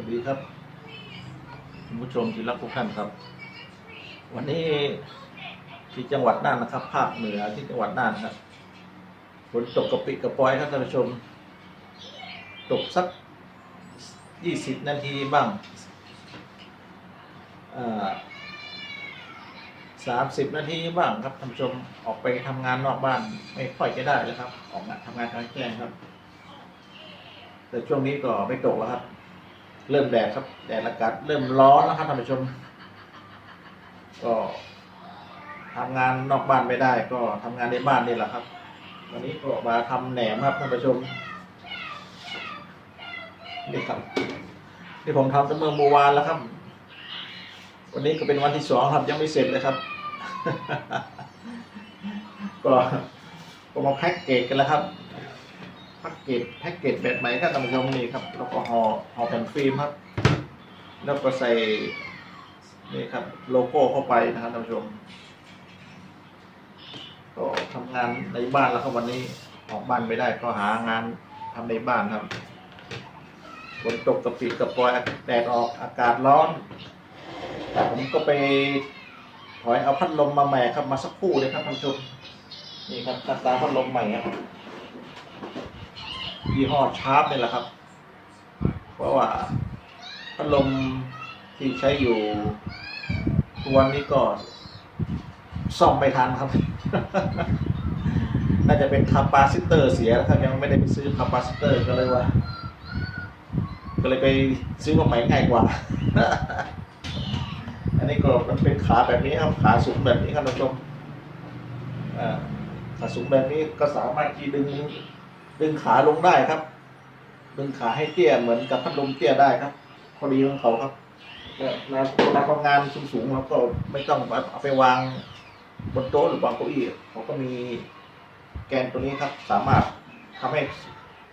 วัสดีครับคุณผู้ชมที่รักทุกท่านครับ วันนี้ที่จังหวัดน่านนะครับ ภาคเหนือที่จังหวัดน่านครับฝนตกกระปิกระปอยครับท่านผู้ชม ตกสักยี่สิบนาทีบ้างสามสิบนาทีบ้างครับท่านผู้ชมออกไปทำงานนอกบ้าน ไม่ค่อยจะได้แล้วครับ ออกมาทำงานกลางแจ้งครับ แต่ช่วงนี้ก็ไม่ตกแล้วครับ เริ่มแดดครับ แดดอากาศเริ่มร้อนแล้วครับท่านผู้ชม ก็ทำงานนอกบ้านไม่ได้ ก็ทำงานในบ้านนี่แหละครับ วันนี้ก็มาทำแหนมครับท่านผู้ชมนี่ครับที่ผมทำตั้งเมื่อเมื่อวานแล้วครับ วันนี้ก็เป็นวันที่สองครับยังไม่เสร็จเลยครับ ก็ก็มาแพ็กเกจกันแล้วครับ แพ็กเกจแพ็กเกจแบบไหนครับท่านผู้ชมนี่ครับ แล้วก็ห่อห่อแผ่นฟิล์มครับ แล้วก็ใส่นี่ครับโลโก้เข้าไปนะครับท่านผู้ชม ก็ทำงานในบ้านแล้วครับวันนี้ออกบ้านไม่ได้ก็หางานทำในบ้านครับฝนตกกระปิดกระปอยแดดออกอากาศร้อนผมก็ไปถอยเอาพัดลมมาใหม่ครับมาสักคู่เลยครับท่านผู้ชมนี่ครับตาตาพัดลมใหม่ครับ ยี่ห้อชาร์ปนี่แหละครับ เพราะว่าพัดลมที่ใช้อยู่ทุกวันนี้ก็ซ่อมไม่ทันครับ น่าจะเป็นคาปาซิเตอร์เสียนะครับ ยังไม่ได้ไปซื้อคาปาซิเตอร์ก็เลยว่า ก็เลยไปซื้อมาใหม่ง่ายกว่า อันนี้ก็มันเป็นขาแบบนี้ครับ ขาสูงแบบนี้ครับท่านผู้ชมอ่าขาสูงแบบนี้ก็สามารถที่ดึง ดึงขาลงได้ครับ ดึงขาให้เตี้ยเหมือนกับพัดลมเตี้ยได้ครับพอดีของเขาครับแล้วเวลาทำงานสูงๆเราก็ไม่ต้องเอาไปวางบนโต๊ะหรือวางเก้าอี้เขาก็มีแกนตัวนี้ครับ สามารถทำให้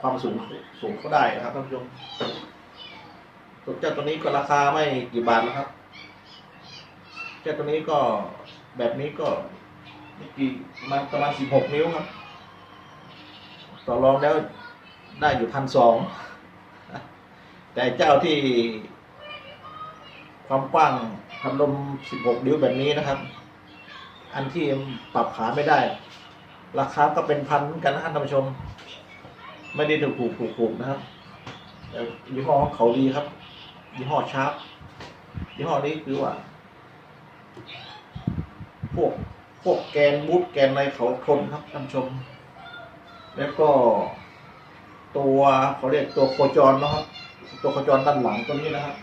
ความสูงสูงเขาได้นะครับท่านผู้ชมตัวเจ้าตัวนี้ก็ราคาไม่กี่บาทแล้วครับ เจ้าตัวนี้ก็แบบนี้ก็ไม่กี่มาณประมาณสิบหกนิ้วครับ ต่อรองแล้วได้อยู่พันสองแต่เจ้าที่ความกว้างพัดลม16นิ้วแบบนี้นะครับ อันที่ปรับขาไม่ได้ ราคาก็เป็นพันกันนะท่านผู้ชม ไม่ได้ถูกถูกถูกถูกนะครับแต่ยี่ห้อของเขาดีครับ ยี่ห้อชาร์ปยี่ห้อนี้คือว่า พวกพวกแกนบูทแกนอะไรเขาทนครับท่านผู้ชม แล้วก็ตัวเขาเรียกตัวโคจรนะครับ ตัวโคจรด้านหลังตัวนี้นะครับ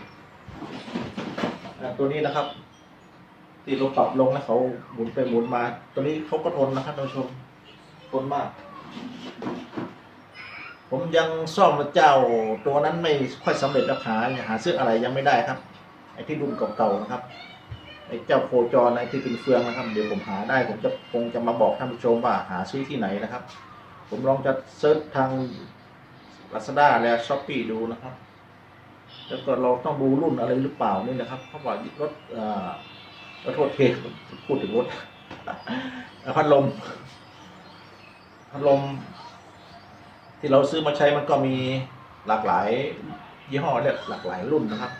ตัวนี้นะครับที่เราปรับลงแล้วเขาหมุนไปหมุนมา ตัวนี้เขาก็ทนนะครับท่านผู้ชมทนมาก ผมยังซ่อมเจ้าตัวนั้นไม่ค่อยสำเร็จแล้วหาหาซื้ออะไรยังไม่ได้ครับ ไอ้ที่รุ่นเก่าๆนะครับไอ้เจ้าโคจรไอ้ที่เป็นเฟืองนะครับ เดี๋ยวผมหาได้ผมจะคงจะมาบอกท่านผู้ชมว่าหาซื้อที่ไหนนะครับ ผมลองจะเซิร์ชทาง Lazada และ s h อ p e e ดูนะครับ แล้วก็เราต้องดูรุ่นอะไรหรือเปล่านี่นะครับเพราะว่ารถเอ่อขอโทษเพพูดถึงรถพัดลมพัดลม ที่เราซื้อมาใช้มันก็มีหลากหลาย ยี่ห้อเรียกหลากหลายรุ่นนะครับ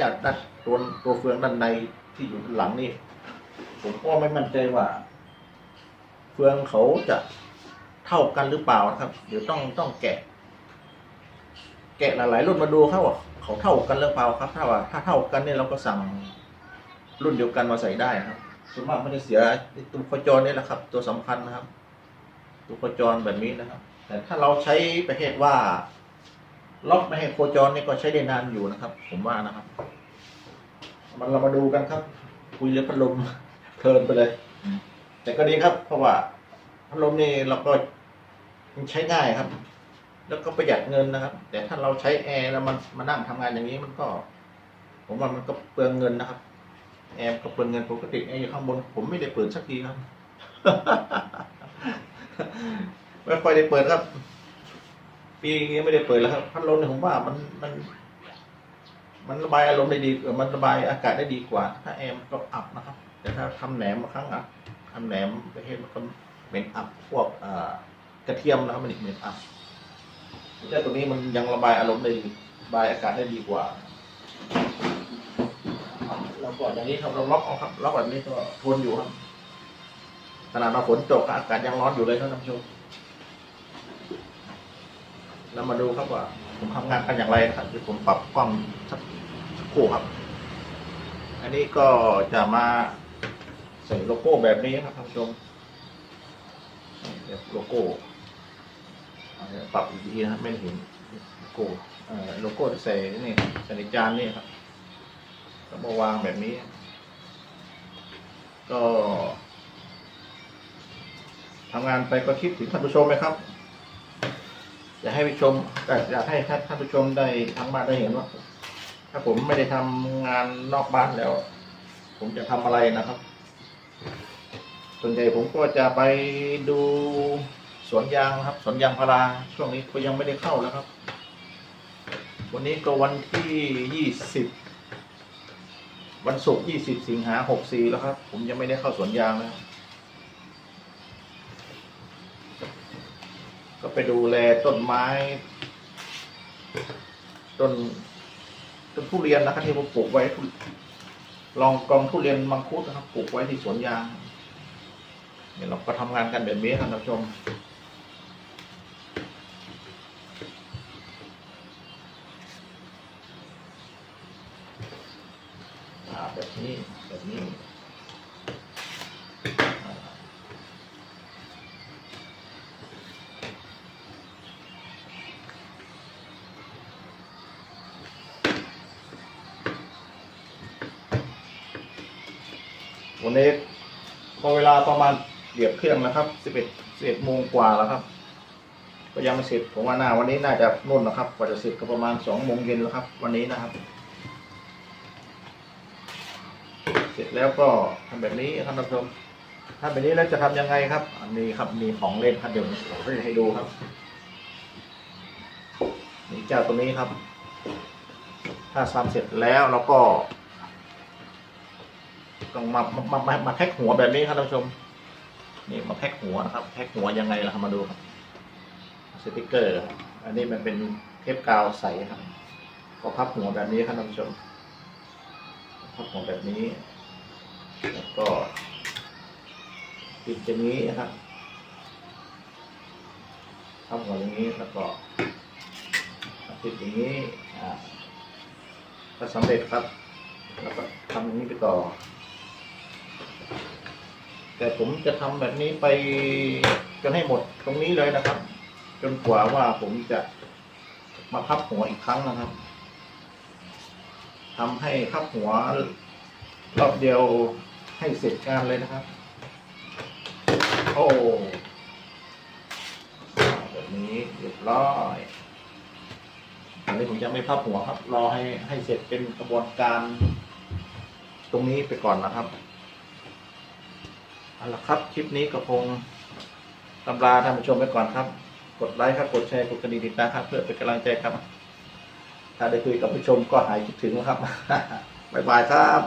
จากด้านตัวตัวเฟืองด้านในที่อยู่หลังนี่ผมก็ไม่มั่นใจว่า เฟืองเขาจะ เท่ากันหรือเปล่านะครับ เดี๋ยวต้องต้องแกะ แกะหลายๆรุ่นมาดูครับว่าเขาเท่ากันหรือเปล่าครับ ถ้าว่าถ้าเท่ากันเนี่ยเราก็สั่งรุ่นเดียวกันมาใส่ได้นะครับส่วนมากไม่ได้เสียตัวโคจรนี่แหละครับ ตัวสำคัญนะครับ ตัวโคจรแบบนี้นะครับ แต่ถ้าเราใช้ประเภทว่า ล็อกไม่ให้โคจรนี่ก็ใช้ได้นานอยู่นะครับ ผมว่านะครับ มันเรามาดูกันครับ คุยเรื่องพัดลมเพลินไปเลย แต่ก็ดีครับ เพราะว่าพัดลมนี่เราก็ มันใช้ง่ายครับ แล้วก็ประหยัดเงินนะครับ แต่ถ้าเราใช้แอร์แล้วมันมานั่งทำงานอย่างนี้มันก็ ผมว่ามันก็เปลืองเงินนะครับ แอร์ก็เปลืองเงินปกติแอร์อยู่ข้างบน ผมไม่ได้เปิดสักทีครับไม่ค่อยได้เปิดครับ ปีนี้ไม่ได้เปิดแล้วครับพัดลมเนี่ยผมว่ามันมัน มันระบายอารมณ์ได้ดีมันระบายอากาศได้ดีกว่า ถ้าแอร์มันก็อับนะครับ แต่ถ้าทำแหนมมาครั้งอับทำแหนมประเภทมันก็เหม็นอับพวกอ่า กระเทียมนะครับมันอีกเม็นอับแต่ตัวนี้มันยังระบายอารมณ์ได้ดีระบายอากาศได้ดีกว่าเรากดอนอย่างนี้ครับเราล็อกเอาครับล็อกแบบนี้ก็ทนอยู่ครับขนาดเราฝนตกอากาศยังร้อนอยู่เลยครับท่านผู้ชมแล้วมาดูครับว่าผมทำงานกันอย่างไรนะครับเดี๋ยวผมปรับกล้องสักสักครู่ครับ อันนี้ก็จะมาใส่โลโก้แบบนี้ครับท่านผู้ชมแบบโลโก้ ปรับอีกทีนะครับไม่เห็นโลโก้เอ่อโลโก้ที่ใส่นี่ใส่ในจานนี่ครับก็มาวางแบบนี้ ก็ทำงานไปก็คิดถึงท่านผู้ชมไหมครับอยากให้ผู้ชมเอ่ออยากให้ท่านผู้ชมได้ทั้งบ้านได้เห็นว่า ถ้าผมไม่ได้ทำงานนอกบ้านแล้ว ผมจะทำอะไรนะครับ ส่วนใหญ่ผมก็จะไปดู สวนยางนะครับสวนยางพาราช่วงนี้ก็ยังไม่ได้เข้าแล้วครับ วันนี้ก็วันที่ยี่สิบวันศุกร์ยี่สิบสิงหาหกสี่แล้วครับ ผมยังไม่ได้เข้าสวนยางแล้วก็ไปดูแลต้นไม้ ต้นต้นทุเรียนนะครับที่ผมปลูกไว้ ลองกองทุเรียนมังคุดนะครับปลูกไว้ที่สวนยางเนี่ยเราก็ทำงานกันแบบนี้ครับท่านผู้ชม นี้แบบนี้วันนี้พอเวลาประมาณเหยียบเครื่องแล้วครับสิบเอ็ดสิบเอ็ดโมงกว่าแล้วครับ ก็ยังไม่เสร็จผมว่าหน้าวันนี้น่าจะนุ่นนะครับ กว่าจะเสร็จก็ประมาณสองโมงเย็นแล้วครับ วันนี้นะครับ เสร็จแล้วก็ทำแบบนี้ครับท่านผู้ชมทำแบบนี้แล้วจะทำยังไงครับอันนี้ครับมีของเล่นครับเดี๋ยวผมจะให้ดูครับนี่เจ้าตัวนี้ครับ ถ้าทำเสร็จแล้วเราก็ต้องมามามามาแพ็คหัวแบบนี้ครับท่านผู้ชม นี่มาแพ็คหัวนะครับแพ็คหัวยังไงล่ะครับมาดูครับสติกเกอร์ครับอันนี้มันเป็นเทปกาวใสครับ ก็พับหัวแบบนี้ครับท่านผู้ชมพับหัวแบบนี้ แล้วก็ปิดอย่างนี้นะครับพับหัวอย่างนี้แล้วก็ปิดอย่างนี้อ่าก็สำเร็จครับ แล้วก็ทำอย่างนี้ไปต่อ แต่ผมจะทำแบบนี้ไปจนให้หมดตรงนี้เลยนะครับ จนกว่าว่าผมจะมาพับหัวอีกครั้งนะครับทำให้พับหัวรอบเดียว ให้เสร็จงานเลยนะครับ โอ้แบบนี้เรียบร้อยอันนี้ผมจะไม่พับหัวครับ รอให้ให้เสร็จเป็นกระบวนการ ตรงนี้ไปก่อนนะครับเอาละครับ คลิปนี้ก็คงตำราท่านผู้ชมไปก่อนครับ กดไลค์ครับ กดแชร์กดกระดิ่งติดตามครับ เพื่อเป็นกำลังใจครับ ถ้าได้คุยกับผู้ชมก็หายคิดถึงแล้วครับ บ๊ายบายครับ